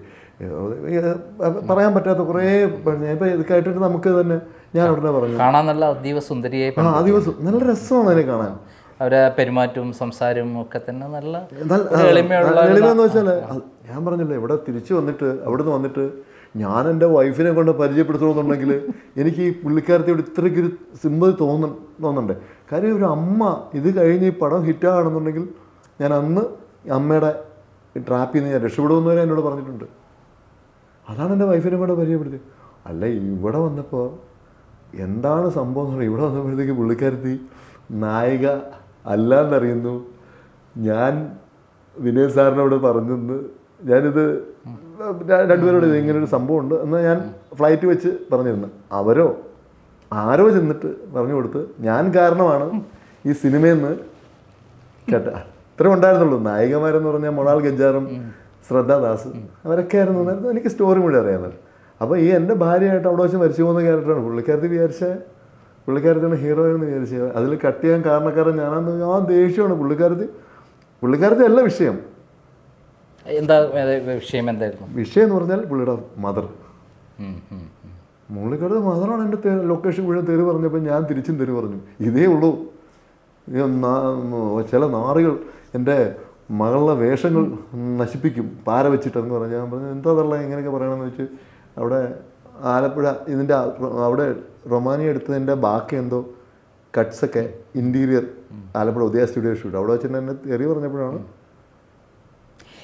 പറയാൻ പറ്റാത്ത കുറേ ഇപ്പം ഇത് കേട്ടിട്ട് നമുക്ക് തന്നെ ഞാൻ ഉടനെ പറഞ്ഞു. കാണാൻ നല്ല അതീവ സുന്ദരിയെ ആ ദിവസം നല്ല രസമാണ് അതിനെ കാണാൻ. അവരെ പെരുമാറ്റവും സംസാരവും ഒക്കെ തന്നെ നല്ല എളിമയുള്ള വെച്ചാൽ ഞാൻ പറഞ്ഞില്ലേ ഇവിടെ തിരിച്ചു വന്നിട്ട് അവിടുന്ന് വന്നിട്ട് ഞാൻ എന്റെ വൈഫിനെ കൊണ്ട് പരിചയപ്പെടുത്തണമെന്നുണ്ടെങ്കിൽ എനിക്ക് ഈ പുള്ളിക്കാരത്തിയോട് ഇത്രയ്ക്ക് ഒരു സിമ്പതി തോന്നുന്നുണ്ട് കാര്യം ഒരു അമ്മ ഇത് കഴിഞ്ഞ് ഈ പടം ഹിറ്റാണെന്നുണ്ടെങ്കിൽ ഞാൻ അന്ന് അമ്മയുടെ ട്രാപ്പിൽ നിന്ന് ഞാൻ രക്ഷപ്പെടുമെന്ന് വരെ എന്നോട് പറഞ്ഞിട്ടുണ്ട്. അതാണ് എന്റെ വൈഫിനും കൂടെ പരിചയപ്പെടുത്തി അല്ല ഇവിടെ വന്നപ്പോൾ എന്താണ് സംഭവം എന്ന് ഇവിടെ വന്നപ്പോഴത്തേക്ക് പുള്ളിക്കാരത്തി നായിക അല്ലാന്നറിയുന്നു. ഞാൻ വിനയ് സാറിനോട് പറഞ്ഞെന്ന് ഞാനിത് രണ്ടുപേരോട് ഇത് ഇങ്ങനെ ഒരു സംഭവം ഉണ്ട് എന്നാൽ ഞാൻ ഫ്ലൈറ്റ് വെച്ച് പറഞ്ഞിരുന്നു. അവരോ ആരോ ചെന്നിട്ട് പറഞ്ഞു കൊടുത്ത് ഞാൻ കാരണമാണ് ഈ സിനിമയെന്ന് കേട്ട ഇത്ര ഉണ്ടായിരുന്നുള്ളൂ. നായികമാരെന്ന് പറഞ്ഞാൽ മൊണാൾ ഗഞ്ചാറും ശ്രദ്ധാദാസ് അവരൊക്കെ ആയിരുന്നു. നേരത്തെ എനിക്ക് സ്റ്റോറി മുഴുവൻ അറിയാവുന്നത് അപ്പോൾ ഈ എന്റെ ഭാര്യയായിട്ട് അവിടെ വെച്ച് മരിച്ചു പോകുന്ന ക്യാരക്ടറാണ് പുള്ളിക്കാരത്തി വിചാരിച്ച. പുള്ളിക്കാരത്തിയാണ് ഹീറോ എന്ന് വിചാരിച്ചത് അതിൽ കട്ട് ചെയ്യാൻ കാരണക്കാരൻ ഞാനാന്ന് ആ ദേഷ്യമാണ് പുള്ളിക്കാരത്തി. പുള്ളിക്കാരത്തി അല്ല വിഷയം. എന്താ വിഷയം എന്തായിരുന്നു? വിഷയം എന്ന് പറഞ്ഞാൽ പുള്ളിയുടെ മദർ മുള്ളിക്കാരത്തി. മുള്ളിക്കാട് മദറാണ് എന്റെ ലൊക്കേഷൻ മുഴുവൻ തെറി പറഞ്ഞപ്പോൾ ഞാൻ തിരിച്ചും തെറി പറഞ്ഞു. ഇതേ ഉള്ളൂ. ചില നാറുകൾ. എന്റെ മകളുടെ വേഷങ്ങൾ നശിപ്പിക്കും. പാര വെച്ചിട്ടെന്ന് പറഞ്ഞു. ഞാൻ പറഞ്ഞു എന്താ തള്ള ഇങ്ങനെയൊക്കെ പറയണമെന്ന് വെച്ച് അവിടെ ആലപ്പുഴ ഇതിന്റെ അവിടെ റൊമാനിയ എടുത്തതിന്റെ ബാക്കി എന്തോ കട്ട്സൊക്കെ interior Alappuzha Udaya studio shoot. അവിടെ വെച്ചിട്ട് എന്നെ തെറി പറഞ്ഞപ്പോഴാണ്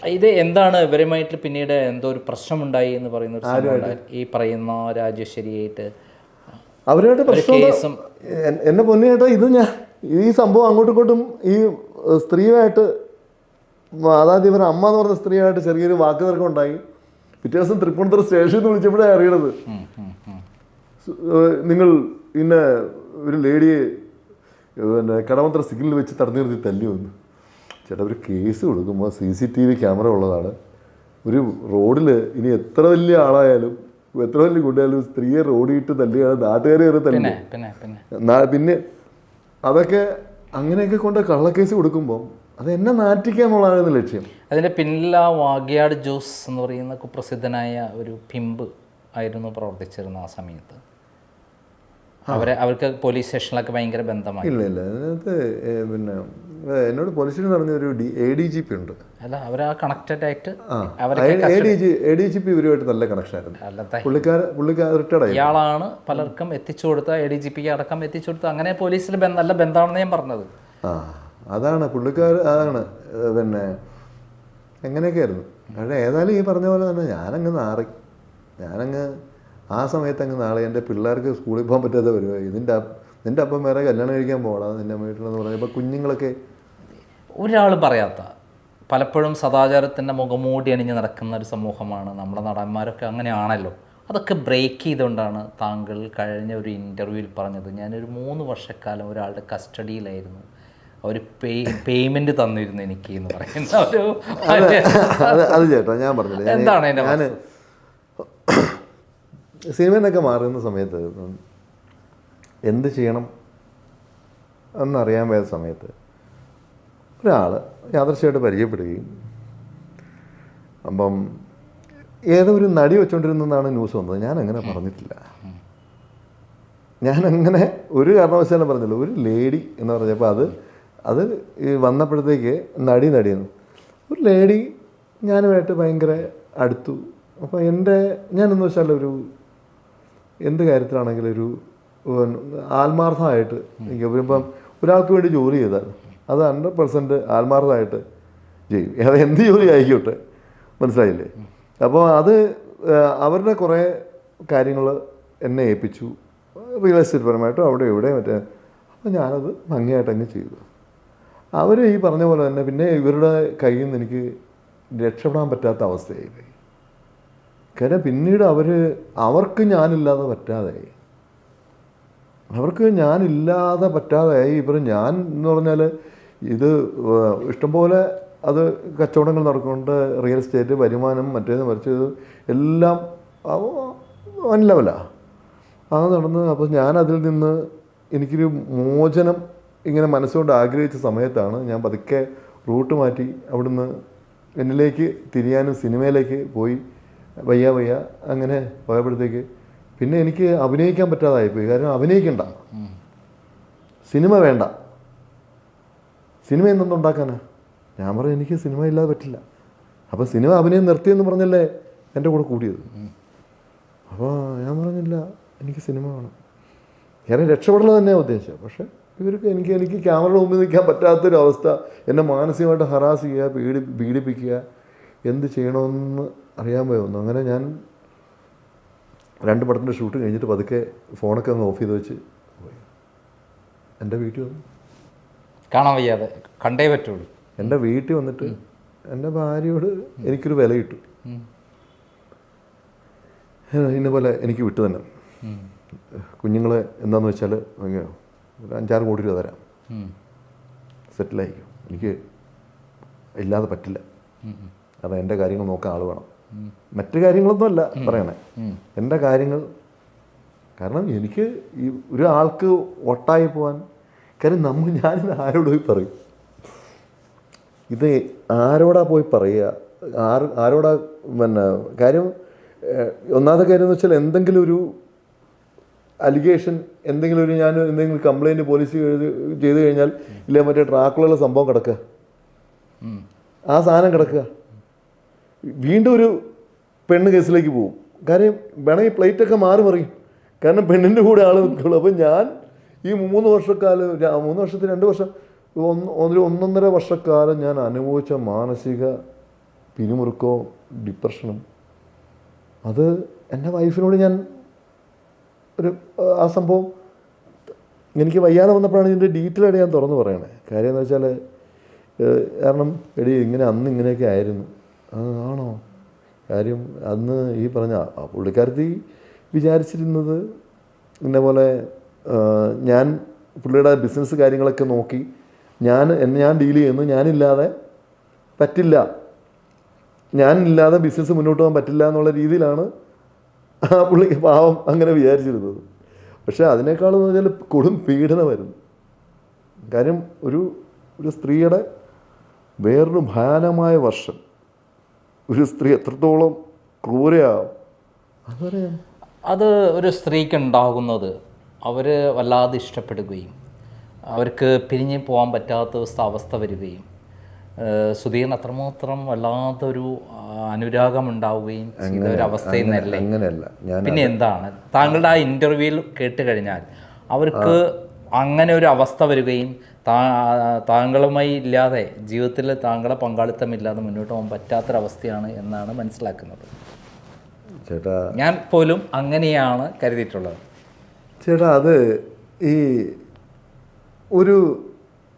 ഇത് എന്താണ് ഇവരുമായിട്ട് പിന്നീട് എന്തോ ഒരു പ്രശ്നമുണ്ടായി എന്ന് പറയുന്ന. ഈ പറയുന്ന രാജേശ്വരിയായിട്ട് അവരുമായിട്ട് പ്രശ്നം എന്നെ പൊന്നു ഇത് ഞാൻ ഈ സംഭവം അങ്ങോട്ടും ഇങ്ങോട്ടും ഈ സ്ത്രീയുമായിട്ട് അതായത് ഇവർ അമ്മ എന്ന് പറഞ്ഞ സ്ത്രീയായിട്ട് ചെറിയൊരു വാക്ക് തർക്കം ഉണ്ടായി. പിറ്റേ ദിവസം തൃപ്പൂണിത്തുറ സ്റ്റേഷനിൽ നിന്ന് വിളിച്ചപ്പോഴേ അറിയണത്. നിങ്ങൾ ഇന്നെ ഒരു ലേഡിയെ പിന്നെ കടമത്ര സിഗ്നൽ വെച്ച് തടഞ്ഞു നിർത്തി തല്ലി വന്നു ചേട്ടാ ഒരു കേസ് കൊടുക്കുമ്പോൾ C C T V camera ഉള്ളതാണ്. ഒരു റോഡിൽ ഇനി എത്ര വലിയ ആളായാലും എത്ര വലിയ കൂട്ടിയാലും സ്ത്രീയെ റോഡിയിട്ട് തല്ലിയാണ് നാട്ടുകാരെ കയറി തല്ലി പിന്നെ അതൊക്കെ അങ്ങനെയൊക്കെ കൊണ്ട് കള്ളക്കേസ് കൊടുക്കുമ്പോൾ അത് എന്നെ നാറ്റിക്കുക എന്നുള്ളതായിരുന്നു ലക്ഷ്യം. അതിന്റെ പിന്നിൽ ആ വാഗ്യാട് ജോസ് എന്ന് പറയുന്ന കുപ്രസിദ്ധനായ ഒരു പിമ്പ് ആയിരുന്നു പ്രവർത്തിച്ചിരുന്ന ആ സമയത്ത്. അവരെ അവർക്ക് പോലീസ് സ്റ്റേഷനിലൊക്കെ ഭയങ്കര ബന്ധമാണ് ഇല്ല ഇല്ല. അതിനകത്ത് പിന്നെ എന്നോട് പോലീസിൽ പറഞ്ഞ ഒരു എ ഡി ജി പി ഉണ്ട്. അല്ല അവർ ആ. കണക്റ്റഡ് ആയിട്ട് A D G A D G P ഇവരുമായിട്ട് നല്ല കണക്ഷൻ ആയിരുന്നു. അല്ലത്തെ. പുള്ളിക്കാർ പുള്ളിക്കാർ റിട്ടയർഡ് ആയി ഇയാളാണ് പലർക്കും എത്തിച്ചു കൊടുത്ത എ ഡി ജി പിക്ക് അടക്കം എത്തിച്ചു കൊടുത്ത അങ്ങനെ പോലീസിൽ നല്ല ബന്ധമാണെന്ന് ഞാൻ പറഞ്ഞത്. ആ അതാണ്. പുള്ളിക്കാർ അതാണ്. പിന്നെ എങ്ങനെയൊക്കെ ആയിരുന്നു പക്ഷേ ഏതായാലും ഈ പറഞ്ഞ പോലെ തന്നെ ഞാനങ്ങ് നാറി. ഞാനങ്ങ് ആ സമയത്ത് അങ്ങ് നാളെ എന്റെ പിള്ളേർക്ക് സ്കൂളിൽ പോകാൻ പറ്റാത്ത പരിപാടി. നിന്റെ അപ്പ- നിന്റെ അപ്പം വേറെ കല്യാണം കഴിക്കാൻ പോകണം നിന്റെ വീട്ടിലെന്ന് പറഞ്ഞപ്പോൾ കുഞ്ഞുങ്ങളൊക്കെ ഒരാൾ പറയാത്ത പലപ്പോഴും സദാചാരത്തിന്റെ മുഖമൂടി അണിഞ്ഞ് നടക്കുന്ന ഒരു സമൂഹമാണ്. നമ്മുടെ നടന്മാരൊക്കെ അങ്ങനെയാണല്ലോ. അതൊക്കെ ബ്രേക്ക് ചെയ്തുകൊണ്ടാണ് താങ്കൾ കഴിഞ്ഞ ഒരു ഇന്റർവ്യൂവിൽ പറഞ്ഞത്. ഞാനൊരു മൂന്ന് വർഷക്കാലം ഒരാളുടെ കസ്റ്റഡിയിലായിരുന്നു അവർ പേ പേയ്മെന്റ് തന്നിരുന്നു എനിക്ക് എന്ന് പറയുന്ന ഒരു അത് ചേട്ടാ ഞാൻ പറഞ്ഞില്ല. എന്താണ് എന്റെ സിനിമയിൽ നിന്നൊക്കെ മാറുന്ന സമയത്ത് എന്ത് ചെയ്യണം എന്നറിയാൻ വയ്യാത്ത സമയത്ത് ഒരാൾ യാദർശമായിട്ട് പരിചയപ്പെടുകയും അപ്പം ഏതോ ഒരു നടി വെച്ചുകൊണ്ടിരുന്നെന്നാണ് ന്യൂസ് വന്നത്. ഞാൻ അങ്ങനെ പറഞ്ഞിട്ടില്ല. ഞാനങ്ങനെ ഒരു കാരണവശാലും പറഞ്ഞില്ല. ഒരു ലേഡി എന്ന് പറഞ്ഞപ്പോൾ അത് അത് ഈ വന്നപ്പോഴത്തേക്ക് നടി നടിയെന്നു. ഒരു ലേഡി ഞാനുമായിട്ട് ഭയങ്കര അടുത്തു. അപ്പോൾ എന്റെ ഞാനെന്ന് വെച്ചാൽ ഒരു എന്ത് കാര്യത്തിലാണെങ്കിലും ഒരു ആത്മാർത്ഥമായിട്ട് എനിക്ക് ഇപ്പം ഒരാൾക്ക് വേണ്ടി ജോലി ചെയ്താൽ അത് ഹൺഡ്രഡ് പെർസെന്റ് ആത്മാർത്ഥമായിട്ട് ചെയ്യും. അത് എന്ത് ജോലി ആയിക്കോട്ടെ മനസ്സിലായില്ലേ? അപ്പോൾ അത് അവരുടെ കുറേ കാര്യങ്ങൾ എന്നെ ഏൽപ്പിച്ചു. റിയൽ എസ്റ്റേറ്റ് പരമായിട്ടും അവിടെ ഇവിടെ മറ്റേ. അപ്പോൾ ഞാനത് ഭംഗിയായിട്ട് അങ്ങ് ചെയ്തു. അവർ ഈ പറഞ്ഞ പോലെ തന്നെ പിന്നെ ഇവരുടെ കയ്യിൽ നിന്ന് എനിക്ക് രക്ഷപ്പെടാൻ പറ്റാത്ത അവസ്ഥയായി കാര്യം പിന്നീട് അവർ അവർക്ക് ഞാനില്ലാതെ പറ്റാതായി അവർക്ക് ഞാനില്ലാതെ പറ്റാതായി ഇവർ ഞാൻ എന്ന് പറഞ്ഞാൽ ഇത് ഇഷ്ടംപോലെ അത് കച്ചവടങ്ങൾ നടക്കുന്നുണ്ട്. റിയൽ എസ്റ്റേറ്റ് വരുമാനം മറ്റേത് മറിച്ചത് എല്ലാം വൻ ലെവലാണ് അത് നടന്ന് അപ്പോൾ ഞാൻ അതിൽ നിന്ന് എനിക്കൊരു മോചനം ഇങ്ങനെ മനസ്സുകൊണ്ട് ആഗ്രഹിച്ച സമയത്താണ് ഞാൻ പതുക്കെ റൂട്ട് മാറ്റി അവിടുന്ന് എന്നിലേക്ക് തിരിയാനും സിനിമയിലേക്ക് പോയി. വയ്യ വയ്യ അങ്ങനെ പോയപ്പോഴത്തേക്ക് പിന്നെ എനിക്ക് അഭിനയിക്കാൻ പറ്റാതായിപ്പോയി. കാരണം അഭിനയിക്കണ്ട. സിനിമ വേണ്ട. സിനിമ എന്തുണ്ടാക്കാനാ ഞാൻ പറഞ്ഞു എനിക്ക് സിനിമ ഇല്ലാതെ പറ്റില്ല. അപ്പോൾ സിനിമ അഭിനയം നിർത്തിയെന്ന് പറഞ്ഞല്ലേ എന്റെ കൂടെ കൂടിയത്? അപ്പോൾ ഞാൻ പറഞ്ഞില്ല എനിക്ക് സിനിമ വേണം. ഞാൻ രക്ഷപ്പെടൽ തന്നെയാണ് ഉദ്ദേശിച്ചത് പക്ഷേ ഇവർക്ക് എനിക്ക് എനിക്ക് ക്യാമറയുടെ മുമ്പിൽ നിൽക്കാൻ പറ്റാത്തൊരു അവസ്ഥ എന്നെ മാനസികമായിട്ട് ഹറാസ് ചെയ്യുക പീഡി പീഡിപ്പിക്കുക എന്ത് ചെയ്യണമെന്ന് അറിയാൻ പോയി. വന്നു അങ്ങനെ ഞാൻ രണ്ട് പടത്തിന്റെ ഷൂട്ട് കഴിഞ്ഞിട്ട് പതുക്കെ ഫോണൊക്കെ അങ്ങ് ഓഫ് ചെയ്ത് വെച്ച് പോയി. എന്റെ വീട്ടിൽ വന്നു. കാണാൻ വയ്യാതെ. കണ്ടേ പറ്റുള്ളൂ. എന്റെ വീട്ടിൽ വന്നിട്ട് എന്റെ ഭാര്യയോട് എനിക്കൊരു വില കിട്ടു. ഉം. ഇന്ന പോലെ എനിക്ക് വിട്ടു തന്നെ. കുഞ്ഞുങ്ങളെ എന്താന്ന് വെച്ചാൽ ഒരു അഞ്ചാറ് കോടി രൂപ തരാം. സെറ്റിലായിരിക്കും എനിക്ക് ഇല്ലാതെ പറ്റില്ല. കാരണം എന്റെ കാര്യങ്ങൾ നോക്കാൻ ആൾ വേണം. മറ്റു കാര്യങ്ങളൊന്നുമല്ല പറയണേ. എന്റെ കാര്യങ്ങൾ കാരണം എനിക്ക് ഈ ഒരു ആൾക്ക് ഒട്ടായി പോകാൻ കാര്യം നമ്മൾ ഞാനിത് ആരോട് പോയി പറയും? ഇത് ആരോടാ പോയി പറയുക? ആര് ആരോടാ പിന്നെ കാര്യം ഒന്നാമത്തെ കാര്യം എന്ന് വെച്ചാൽ എന്തെങ്കിലും ഒരു അലിഗേഷൻ എന്തെങ്കിലും ഒരു ഞാൻ എന്തെങ്കിലും കംപ്ലൈന്റ് പോലീസ് എഴുതി ചെയ്ത് കഴിഞ്ഞാൽ ഇല്ല മറ്റേ ട്രാക്കുള്ള സംഭവം കിടക്കുക. ആ സാധനം കിടക്കുക. വീണ്ടും ഒരു പെണ്ണ് കേസിലേക്ക് പോകും. കാര്യം വേണമെങ്കിൽ പ്ലേറ്റൊക്കെ മാറി മറിയും. കാരണം പെണ്ണിന്റെ കൂടെ ആൾ നിൽക്കുള്ളൂ. അപ്പം ഞാൻ ഈ മൂന്ന് വർഷക്കാലം മൂന്ന് വർഷത്തിൽ രണ്ട് വർഷം ഒന്ന് ഒരു ഒന്നൊന്നര വർഷക്കാലം ഞാൻ അനുഭവിച്ച മാനസിക പിരിമുറുക്കവും ഡിപ്രഷനും അത് എന്റെ വൈഫിനോട് ഞാൻ ഒരു ആ സംഭവം എനിക്ക് വയ്യാതെ വന്നപ്പോഴാണ് ഇതിന്റെ ഡീറ്റെയിൽ ആയിട്ട് ഞാൻ തുറന്നു പറയണേ. കാര്യം എന്ന് വെച്ചാൽ കാരണം എടി ഇങ്ങനെ അന്ന് ഇങ്ങനെയൊക്കെ ആയിരുന്നു. ആണോ? കാര്യം അന്ന് ഈ പറഞ്ഞ ആ പുള്ളിക്കാരത്തി വിചാരിച്ചിരുന്നത് എന്നെ പോലെ ഞാൻ പുള്ളിയുടെ ബിസിനസ് കാര്യങ്ങളൊക്കെ നോക്കി ഞാൻ എന്നെ ഞാൻ ഡീൽ ചെയ്യുന്നു ഞാനില്ലാതെ പറ്റില്ല ഞാനില്ലാതെ ബിസിനസ് മുന്നോട്ട് പോകാൻ പറ്റില്ല എന്നുള്ള രീതിയിലാണ് ആ പുള്ളി പാവം അങ്ങനെ വിചാരിച്ചിരുന്നത്. പക്ഷേ അതിനേക്കാളെന്ന് പറഞ്ഞാൽ കൊടും പീഡനമായിരുന്നു. കാര്യം ഒരു ഒരു സ്ത്രീയുടെ വേറൊരു ഭയാനമായ വർഷം. ഒരു സ്ത്രീ എത്രത്തോളം അതറിയാം അത് ഒരു സ്ത്രീക്ക് ഉണ്ടാകുന്നത് അവർ വല്ലാതെ ഇഷ്ടപ്പെടുകയും അവർക്ക് പിരിഞ്ഞ് പോകാൻ പറ്റാത്ത അവസ്ഥ അവസ്ഥ വരികയും സുധീർ അത്രമാത്രം വല്ലാത്തൊരു അനുരാഗം ഉണ്ടാവുകയും ചെയ്ത ഒരു അവസ്ഥയിൽ നിന്നല്ലേ? അങ്ങനെയല്ല. പിന്നെ എന്താണ്? താങ്കളുടെ ആ ഇന്റർവ്യൂവിൽ കേട്ട് കഴിഞ്ഞാൽ അവർക്ക് അങ്ങനെ ഒരു അവസ്ഥ വരികയും താ താങ്കളുമായി ഇല്ലാതെ ജീവിതത്തിൽ താങ്കളെ പങ്കാളിത്തമില്ലാതെ മുന്നോട്ട് പോകാൻ പറ്റാത്തൊരവസ്ഥയാണ് എന്നാണ് മനസ്സിലാക്കുന്നത്. ചേട്ടാ ഞാൻ പോലും അങ്ങനെയാണ് കരുതിയിട്ടുള്ളത്. ചേട്ടാ അത് ഈ ഒരു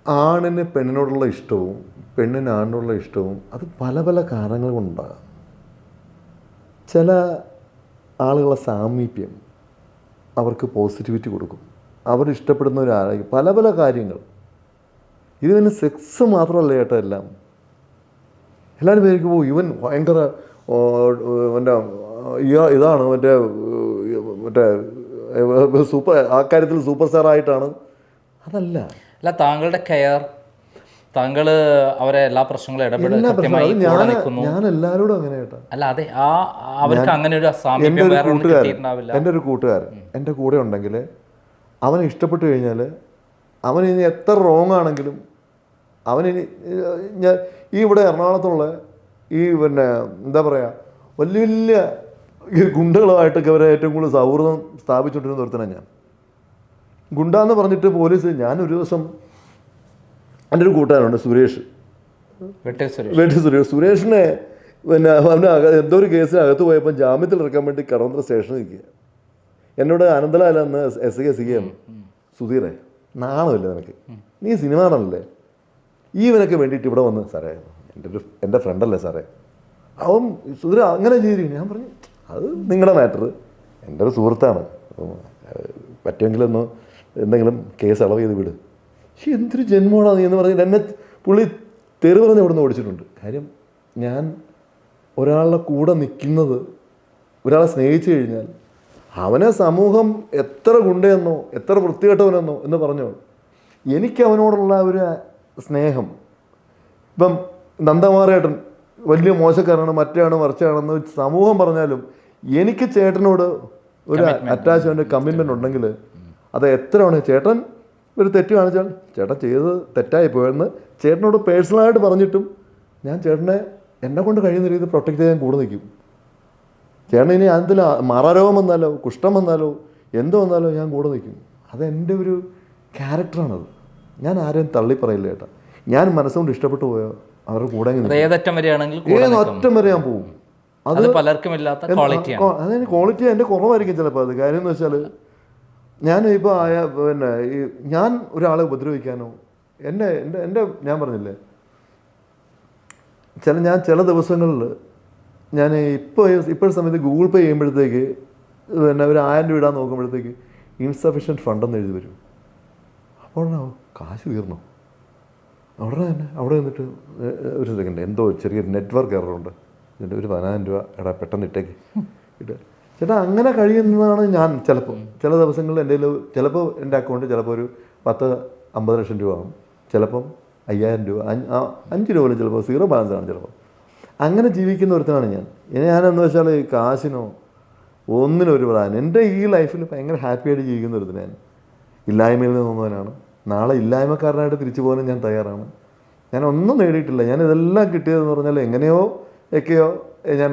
ആണിന് പെണ്ണിനോടുള്ള ഇഷ്ടവും പെണ്ണിന് ആണിനോടുള്ള ഇഷ്ടവും അത് പല പല കാരണങ്ങൾ കൊണ്ടുണ്ടാകാം ചില ആളുകളെ സാമീപ്യം അവർക്ക് പോസിറ്റിവിറ്റി കൊടുക്കും. അവർ ഇഷ്ടപ്പെടുന്ന ഒരു ആരോഗ്യം പല പല കാര്യങ്ങൾ. ഇത് പിന്നെ സെക്സ് മാത്രമല്ല ചേട്ടാ എല്ലാം. എല്ലാവരും പോകും ഇവൻ ഭയങ്കര മറ്റേ ഇതാണ് മറ്റേ മറ്റേ സൂപ്പർ ആ കാര്യത്തിൽ സൂപ്പർ സ്റ്റാർ ആയിട്ടാണ്. അതല്ല. അല്ല താങ്കളുടെ കെയർ താങ്കൾ അവരെ എല്ലാ പ്രശ്നങ്ങളും കൃത്യമായി ഞാൻ എല്ലാവരോടും അങ്ങനെ കേട്ടോ. അല്ല അതെ ആ അവർക്ക് അങ്ങനെ ഒരു എന്റെ സാമീപ്യം ഒരു കൂട്ടുകാരൻ കിട്ടിയിട്ടുണ്ടാവില്ല. എന്റെ ഒരു കൂട്ടുകാരൻ എന്റെ കൂടെ ഉണ്ടെങ്കിൽ അവനെ ഇഷ്ടപ്പെട്ടു കഴിഞ്ഞാൽ അവനിനി ഇനി എത്ര റോങ് ആണെങ്കിലും അവനിനി ഞാൻ ഈ ഇവിടെ എറണാകുളത്തുള്ള ഈ പിന്നെ എന്താ പറയുക വലിയ വലിയ ഈ ഗുണ്ടകളുമായിട്ടൊക്കെ അവരെ ഏറ്റവും കൂടുതൽ സൗഹൃദം സ്ഥാപിച്ചുകൊണ്ടിരുന്ന ഒരുത്തനാണ് ഞാൻ. ഗുണ്ട എന്ന് പറഞ്ഞിട്ട് പോലീസ് ഞാനൊരു ദിവസം എന്റെ ഒരു കൂട്ടുകാരുണ്ട് സുരേഷ്. വെട്ടി സുരേഷ്. സുരേഷിനെ പിന്നെ അവന്റെ എന്തോ ഒരു കേസിന് അകത്ത് പോയപ്പോൾ ജാമ്യത്തിൽ ഇറക്കാൻ വേണ്ടി കടവന്ത്ര സ്റ്റേഷനിൽ നിൽക്കുക എന്നോട് അനന്തലാല അന്ന് എസ് കെ സി എം സുധീറെ നാണമില്ല നിനക്ക്. നീ സിനിമ ആണല്ലേ ഈ ഇവനൊക്കെ വേണ്ടിയിട്ട് ഇവിടെ വന്ന് സാറേ എന്റെ ഒരു എന്റെ ഫ്രണ്ടല്ലേ സാറേ? അവൻ സുധീര അങ്ങനെ ചെയ്തു ഞാൻ പറഞ്ഞു അത് നിങ്ങളുടെ മാറ്റർ എന്റെ ഒരു സുഹൃത്താണ്. പറ്റുമെങ്കിലൊന്ന് എന്തെങ്കിലും കേസ് അളവ് ചെയ്ത് വിട്. പക്ഷേ എന്തൊരു ജന്മമാണ് നീ എന്ന് പറഞ്ഞിട്ട് എന്നെ പുള്ളി തെറി പറഞ്ഞ് ഇവിടെ നിന്ന് ഓടിച്ചിട്ടുണ്ട്. കാര്യം ഞാൻ ഒരാളുടെ കൂടെ നിൽക്കുന്നത് ഒരാളെ സ്നേഹിച്ചു കഴിഞ്ഞാൽ അവനെ സമൂഹം എത്ര ഗുണ്ടയെന്നോ എത്ര വൃത്തികെട്ടവനെന്നോ എന്ന് പറഞ്ഞു എനിക്ക് അവനോടുള്ള ഒരു സ്നേഹം. ഇപ്പം നന്ദമാറേട്ടൻ വലിയ മോശക്കാരാണ് മറ്റാണ് മറിച്ചാണെന്ന് സമൂഹം പറഞ്ഞാലും എനിക്ക് ചേട്ടനോട് ഒരു അറ്റാച്ച്മെന്റ് കമ്മിറ്റ്മെന്റ് ഉണ്ടെങ്കിൽ അത് എത്രയാണ് ചേട്ടൻ ഒരു തെറ്റ് കാണിച്ചാൽ ചേട്ടൻ ചെയ്തത് തെറ്റായി പോയെന്ന് ചേട്ടനോട് പേഴ്സണലായിട്ട് പറഞ്ഞിട്ടും ഞാൻ ചേട്ടനെ എന്നെ കൊണ്ട് കഴിയുന്ന രീതിയിൽ പ്രൊട്ടക്റ്റ് ചെയ്യാൻ കൂടെ നിൽക്കും. ചേട്ടൻ ഇനി അതിൽ മറരോഗം വന്നാലോ കുഷ്ഠം വന്നാലോ എന്തോ വന്നാലോ ഞാൻ കൂടെ നിൽക്കും. അതെന്റെ ഒരു ക്യാരക്ടറാണത്. ഞാൻ ആരെയും തള്ളി പറയില്ല ചേട്ടാ. ഞാൻ മനസ്സുകൊണ്ട് ഇഷ്ടപ്പെട്ടു പോയോ അവരുടെ കൂടെ അത്. ഏതറ്റം. ഒറ്റം വരെ ഞാൻ പോകും. അത് പലർക്കും ഇല്ലാത്ത ക്വാളിറ്റി അതിന് ക്വാളിറ്റി എന്റെ കുറവായിരിക്കും ചിലപ്പോൾ അത്. കാര്യം എന്ന് വെച്ചാൽ ഞാൻ ഇപ്പോൾ ആയ പിന്നെ ഈ ഞാൻ ഒരാളെ ഉപദ്രവിക്കാനോ എന്നെ എന്റെ എന്റെ ഞാൻ പറഞ്ഞില്ലേ ചില ഞാൻ ചില ദിവസങ്ങളിൽ ഞാൻ ഇപ്പോൾ ഇപ്പോഴത്തെ സമയത്ത് ഗൂഗിൾ പേ ചെയ്യുമ്പോഴത്തേക്ക് പിന്നെ ഒരു ആയിരം രൂപ ഇടാൻ നോക്കുമ്പോഴത്തേക്ക് ഇൻസഫിഷ്യന്റ് ഫണ്ടെന്ന് എഴുതി വരും. അപ്പോൾ കാശ് തീർന്നു അവിടെ തന്നെ അവിടെ നിന്നിട്ട് ഒരു സെക്കൻഡ് എന്തോ ചെറിയൊരു നെറ്റ്വർക്ക് എററുണ്ട് എന്നിട്ട് ഒരു പതിനായിരം രൂപ എടാ പെട്ടെന്ന് ഇട്ടേക്ക്. ഇട്ട്. ചേട്ടാ അങ്ങനെ കഴിയുന്നതാണ് ഞാൻ ചിലപ്പോൾ ചില ദിവസങ്ങളിൽ എന്റെ ചിലപ്പോൾ എന്റെ അക്കൗണ്ടിൽ ചിലപ്പോൾ ഒരു പത്ത് അമ്പത് ലക്ഷം രൂപ ആകും ചിലപ്പം അയ്യായിരം രൂപ അഞ്ച് രൂപ പോലും ചിലപ്പോൾ സീറോ ബാലൻസ് ആണ് ചിലപ്പോൾ അങ്ങനെ ജീവിക്കുന്ന ഒരുത്തനാണ് ഞാൻ. ഞാനെന്ന് വെച്ചാൽ കാശിനോ ഒന്നിനോ ഒരു പ്രായം എന്റെ ഈ ലൈഫിൽ ഭയങ്കര ഹാപ്പിയായിട്ട് ജീവിക്കുന്ന ഒരുത്തനാണ് ഞാൻ. ഇല്ലായ്മയിൽ നിന്ന് വന്നവനാണ്. നാളെ ഇല്ലായ്മക്കാരനായിട്ട് തിരിച്ചു പോകാനും ഞാൻ തയ്യാറാണ്. ഞാൻ ഒന്നും നേടിയിട്ടില്ല. ഞാൻ ഇതെല്ലാം കിട്ടിയതെന്ന് പറഞ്ഞാൽ എങ്ങനെയോ ഒക്കെയോ ഞാൻ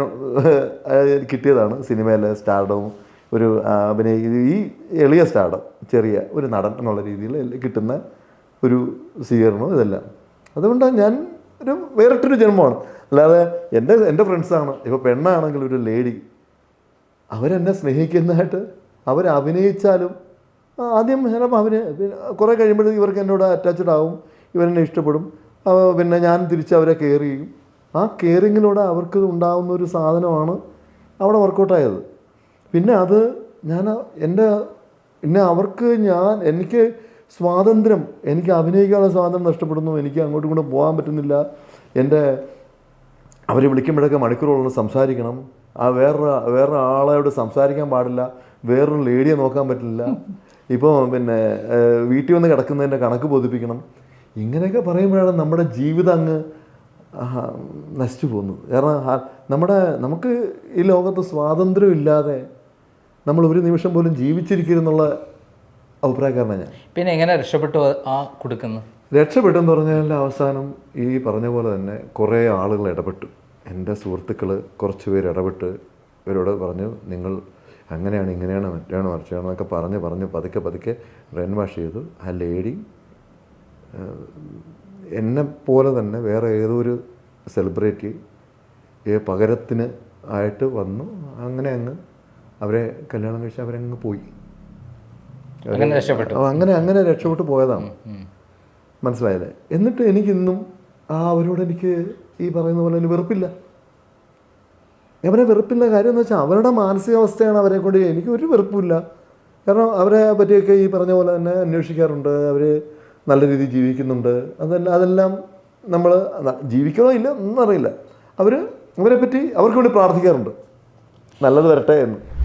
കിട്ടിയതാണ് സിനിമയിലെ സ്റ്റാർഡവും ഒരു അഭിനയ ഈ എളിയ സ്റ്റാർഡം ചെറിയ ഒരു നടൻ എന്നുള്ള രീതിയിൽ കിട്ടുന്ന ഒരു സ്വീകരണവും ഇതെല്ലാം. അതുകൊണ്ടാണ് ഞാൻ ഒരു വേറിട്ടൊരു ജന്മമാണ്. അല്ലാതെ എന്റെ എന്റെ ഫ്രണ്ട്സാണ് ഇപ്പോൾ പെണ്ണാണെങ്കിൽ ഒരു ലേഡി അവരെന്നെ സ്നേഹിക്കുന്നതായിട്ട് അവരഭിനയിച്ചാലും ആദ്യം ചിലപ്പോൾ അവർ കുറേ കഴിയുമ്പോഴത്തേക്ക് ഇവർക്ക് എന്നോട് അറ്റാച്ച്ഡ് ആവും. ഇവരെന്നെ ഇഷ്ടപ്പെടും. പിന്നെ ഞാൻ തിരിച്ച് അവരെ കെയർ ചെയ്യും. ആ കെയറിങ്ങിലൂടെ അവർക്ക് ഉണ്ടാകുന്ന ഒരു സാധനമാണ് അവിടെ വർക്കൗട്ടായത് പിന്നെ അത് ഞാൻ എന്റെ പിന്നെ അവർക്ക് ഞാൻ എനിക്ക് സ്വാതന്ത്ര്യം എനിക്ക് അഭിനയിക്കാനുള്ള സ്വാതന്ത്ര്യം നഷ്ടപ്പെടുന്നു എനിക്ക് അങ്ങോട്ടും കൂടെ പോകാൻ പറ്റുന്നില്ല. എന്റെ അവർ വിളിക്കുമ്പോഴൊക്കെ മണിക്കൂറുകളോട് സംസാരിക്കണം. ആ വേറൊരു വേറൊരു ആളോട് സംസാരിക്കാൻ പാടില്ല. വേറൊരു ലേഡിയെ നോക്കാൻ പറ്റില്ല. ഇപ്പോൾ പിന്നെ വീട്ടിൽ വന്ന് കിടക്കുന്നതിന്റെ കണക്ക് ബോധിപ്പിക്കണം. ഇങ്ങനെയൊക്കെ പറയുമ്പോഴാണ് നമ്മുടെ ജീവിതം അങ്ങ് നശിച്ചു പോകുന്നത്. കാരണം നമ്മുടെ നമുക്ക് ഈ ലോകത്ത് സ്വാതന്ത്ര്യം ഇല്ലാതെ നമ്മൾ ഒരു നിമിഷം പോലും ജീവിച്ചിരിക്കരുന്നുള്ള അഭിപ്രായക്കാരനാണ് ഞാൻ. പിന്നെ എങ്ങനെ രക്ഷപ്പെട്ടു ആ കൊടുക്കുന്നു? രക്ഷപ്പെട്ടെന്ന് പറഞ്ഞാൽ അവസാനം ഈ പറഞ്ഞ പോലെ തന്നെ കുറേ ആളുകൾ ഇടപെട്ടു. എന്റെ സുഹൃത്തുക്കൾ കുറച്ച് പേര് ഇടപെട്ട് ഇവരോട് പറഞ്ഞു നിങ്ങൾ അങ്ങനെയാണ് ഇങ്ങനെയാണ് മറ്റാണ് മറിച്ചാണ് എന്നൊക്കെ പറഞ്ഞ് പറഞ്ഞ് പതുക്കെ പതുക്കെ ബ്രെയിൻ വാഷ് ചെയ്തു. ആ ലേഡി എന്നെ പോലെ തന്നെ വേറെ ഏതോ ഒരു സെലിബ്രിറ്റി പകരത്തിന് ആയിട്ട് വന്നു. അങ്ങനെ അങ്ങ് അവരെ കല്യാണം കഴിച്ച് അവരങ്ങ് പോയി. അങ്ങനെ രക്ഷപ്പെട്ടു. അങ്ങനെ അങ്ങനെ രക്ഷപ്പെട്ടു പോയതാണ്. മനസ്സിലായില്ലേ? എന്നിട്ട് എനിക്കിന്നും ആ അവരോട് എനിക്ക് ഈ പറയുന്ന പോലെ എനിക്ക് വെറുപ്പില്ല. അവരെ വെറുപ്പില്ല കാര്യം എന്ന് വെച്ചാൽ അവരുടെ മാനസികാവസ്ഥയാണ് അവരെ കൊണ്ട് എനിക്ക് ഒരു വെറുപ്പില്ല കാരണം അവരെ പറ്റിയൊക്കെ ഈ പറഞ്ഞ പോലെ തന്നെ അന്വേഷിക്കാറുണ്ട്. അവർ നല്ല രീതിയിൽ ജീവിക്കുന്നുണ്ട്. അതെല്ലാം അതെല്ലാം നമ്മൾ ജീവിക്കണോ ഇല്ല ഒന്നും അറിയില്ല അവർ അവരെ പറ്റി അവർക്ക് വേണ്ടി പ്രാർത്ഥിക്കാറുണ്ട്. നല്ലത് വരട്ടെ എന്ന്.